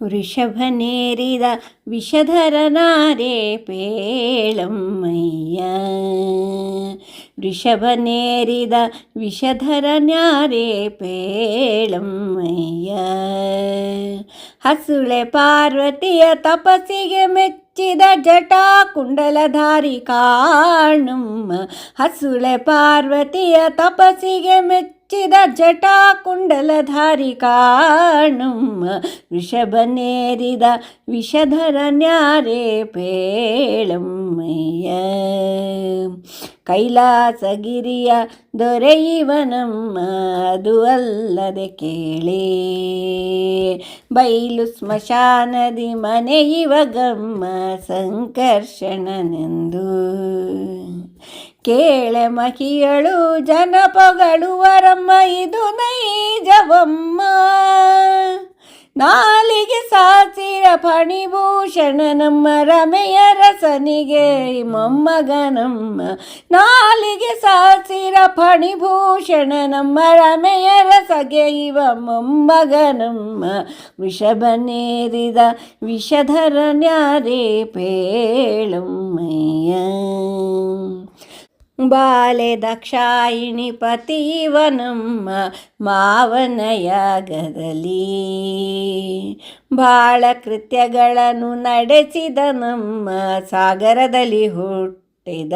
ವೃಷಭನೇರಿದ ವಿಷಧರನಾರೆ ಪೇಳಮ್ಮಯ್ಯ ವೃಷಭನೇರಿದ ವಿಷಧರನ್ಯಾರೆ ಪೇಳಮ್ಮಯ್ಯ ಹಸುಳೆ ಪಾರ್ವತಿಯ ತಪಸ್ಸಿಗೆ ಮೆಚ್ಚಿದ ಜಟಾ ಕುಂಡಲಧಾರಿ ಕಾಣುಮ್ಮ ಹಸುಳೆ ಪಾರ್ವತಿಯ ತಪಸ್ಸಿಗೆ ಮೆಚ್ಚಿದ ಜಟಾ ಕುಂಡಲಧಾರಿ ಕಾಣುಮ್ಮ. ವೃಷಭನೇರಿದ ವಿಷಧರನ್ಯಾರೆ ಪೇಳಮ್ಮಯ್ಯ. ಕೈಲಾಸಗಿರಿಯ ದೊರೆಯುವನಮ್ಮ ಅದು ಅಲ್ಲದೆ ಕೇಳಿ. ಬೈಲು ಸ್ಮಶಾನದಿ ಮನೆಯುವ ಗಮ್ಮ, ಸಂಕರ್ಷಣನೆಂದು. ಕೇಳೆ ಮಹಿಯಳು ಜನ ಪೊಗಳುವರಮ್ಮ, ಇದು ನೈಜವಮ್ಮ. ನಾಲಿಗೆ ಸಾಸಿರ ಫಣಿಭೂಷಣ ನಮ್ಮ ರಮೆಯ ರಸನಿಗೆ, ಮೊಮ್ಮಗನಮ್ಮ. ನಾಲಿಗೆ ಸಾಸಿರ ಫಣಿಭೂಷಣ ನಮ್ಮ ರಮೆಯ ರಸಗೆ, ಇವ ಮೊಮ್ಮಗನಮ್ಮ. ವಿಷಭನೇರಿದ ವಿಷಧರ ನ್ಯಾರೇ, ಪೇಳಮ್ಮಯ್ಯ. ಬಾಲೆ ದಕ್ಷಾಯಿಣಿ ಪತಿವನಮ್ಮ ಮಾವನ ಯಾಗದಲ್ಲಿ ಬಾಳ ಕೃತ್ಯಗಳನ್ನು ನಡೆಸಿದ ನಮ್ಮ ಸಾಗರದಲ್ಲಿ ಹುಟ್ಟಿದ.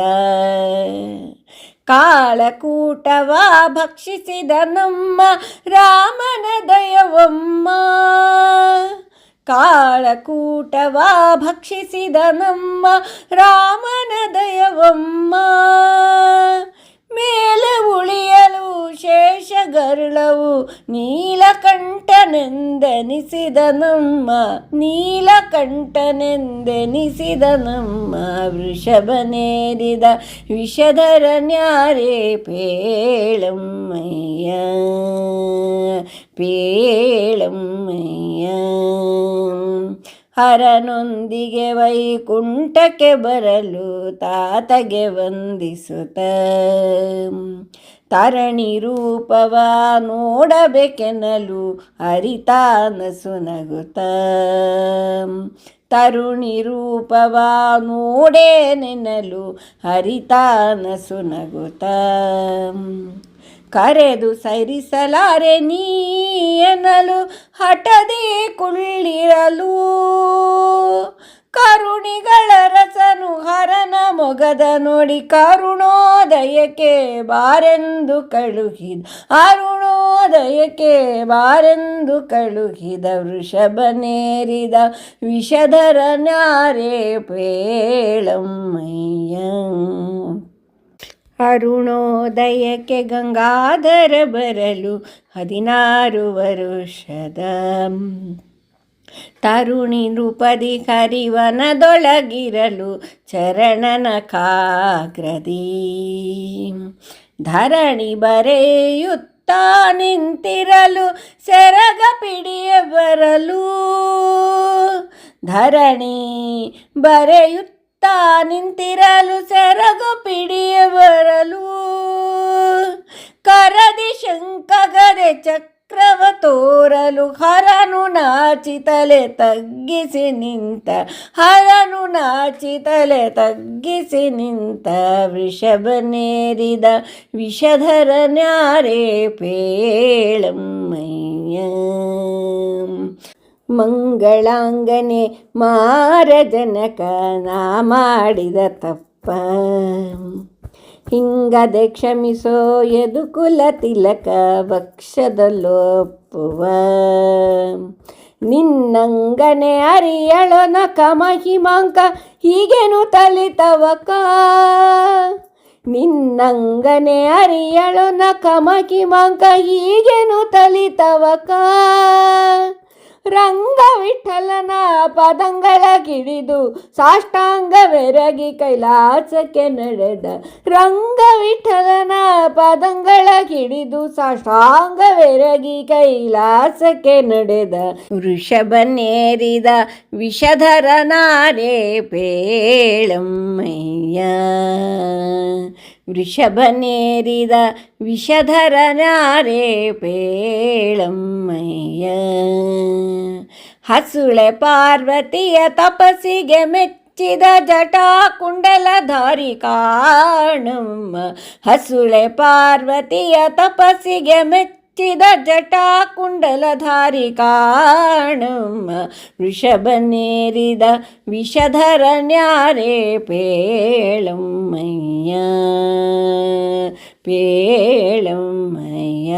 ಕಾಳಕೂಟವ ಭಕ್ಷಿಸಿದ ನಮ್ಮ ರಾಮನ ದಯವಮ್ಮ. ಕಾಳಕೂಟವ ಭಕ್ಷಿಸಿದ ನಮ್ಮ ರಾಮನ ದಯವಮ್ಮ ಮೇಲೆ ಉಳಿಯಲು ಶೇಷ ಗರುಳವು ನೀಲಕಂಠನೆಂದೆನಿಸಿದ ನಮ್ಮ ನೀಲಕಂಠನೆಂದೆನಿಸಿದ ನಮ್ಮ ವೃಷಭನೇರಿದ ವಿಷಧರನ್ಯಾರೇ ಪೇಳಮ್ಮಯ್ಯ ಪೇಳಮ್ಮಯ್ಯ ಹರನೊಂದಿಗೆ ವೈಕುಂಠಕ್ಕೆ ಬರಲು ತಾತಗೆ ವಂದಿಸುತ್ತ ತರಣಿ ರೂಪವ ನೋಡಬೇಕೆನಲು ಹರಿತಾನಸು ನಗುತ್ತ ತರುಣಿ ರೂಪವ ನೋಡೇನೆನ್ನಲು ಹರಿತಾನಸು ನಗುತ್ತ ಕರೆದು ಸರಿಸಲಾರೆ ನೀ ಎನ್ನಲು ಹಠದೇ ಕುಳ್ಳಿರಲು. ಕರುಣಿಗಳ ರಸನು ಹರನ ಮೊಗದ ನೋಡಿ ಕರುಣೋದಯಕ್ಕೆ ಬಾರೆಂದು ಕಳುಹಿದ, ಅರುಣೋದಯಕ್ಕೆ ಬಾರೆಂದು ಕಳುಹಿದ ವೃಷಭನೇರಿದ ವಿಷಧರ ನಾರೇ ಪೇಳಮ್ಮಯ್ಯ. ಅರುಣೋದಯಕ್ಕೆ ಗಂಗಾಧರ ಬರಲು ಹದಿನಾರು ವರುಷದ. ತರುಣಿ ನೃಪದಿ ಹರಿವನದೊಳಗಿರಲು ಚರಣನ ಕಾಗ್ರದಿ. ಧರಣಿ ಬರೆಯುತ್ತ ನಿಂತಿರಲು ಸೆರಗ ಪಿಡಿಯ ಬರಲು. ಧರಣಿ ಬರೆಯುತ್ತ ತಾ ನಿಂತಿರಲು ಸೆರಗು ಪಿಡಿಯ ಬರಲು. ಕರದಿ ಶಂಕಗದೆ ಚಕ್ರವ ತೋರಲು ಹರನು ನಾಚಿತಲೆ ತಗ್ಗಿಸಿ ನಿಂತ, ಹರನು ನಾಚಿತಲೆ ತಗ್ಗಿಸಿ ನಿಂತ ವೃಷಭನೇರಿದ ವಿಷಧರ ನ್ಯಾರೇ ಪೇಳಮ್ಮಯ್ಯ. ಮಂಗಳಾಂಗನೆ ಮಾರಜನಕ ನಾ ಮಾಡಿದ ತಪ್ಪ. ಹಿಂಗದೆ ಕ್ಷಮಿಸೋ ಯದುಕುಲ ತಿಲಕ ಭಕ್ಷದಲ್ಲೊಪ್ಪುವ ನಿನ್ನಂಗನೆ ಅರಿಯಳೋ ನಕ ಮಹಿಮಾಂಕ ಹೀಗೇನು ತಲಿತವಕ ನಿನ್ನಂಗನೆ ಅರಿಯಳೋ ನಕ ಮಹಿಮಾಂಕ ಹೀಗೇನು ತಲಿತವಕ ರಂಗ ವಿಠಲನ ಪದಂಗಳ ಕಿಡಿದು ಸಾಷ್ಟಾಂಗವೆರಗಿ ಕೈಲಾಸಕ್ಕೆ ನಡೆದ ರಂಗ ವಿಠಲನ ಪದಂಗಳ ಕಿಡಿದು ಸಾಷ್ಟಾಂಗವೆರಗಿ ಕೈಲಾಸಕ್ಕೆ ನಡೆದ ವೃಷಭನೇರಿದ ವಿಷಧರ ನಾರೇ ಪೇಳಮ್ಮಯ್ಯ. ವೃಷಭನೇರಿದ ವಿಷಧರ ನಾರೇ ಪೇಳಮ್ಮಯ್ಯ ಹಸುಳೆ ಪಾರ್ವತಿಯ ತಪಸ್ಸಿಗೆ ಮೆಚ್ಚಿದ ಜಟಾ ಕುಂಡಲಧಾರಿ ಕಾಣಮ್ಮ ಹಸುಳೆ ಪಾರ್ವತಿಯ ತಪಸ್ಸಿಗೆ ಮೆಚ್ಚಿದ ಚಿದಜಟಾಕುಂಡಲಧಾರಿಕಾಣಂ ವೃಷಭನೇರಿದ ವಿಷಧರ ನ್ಯಾರೇ ಪೇಳಮ್ಮಯ್ಯ ಪೇಳಮ್ಮಯ್ಯ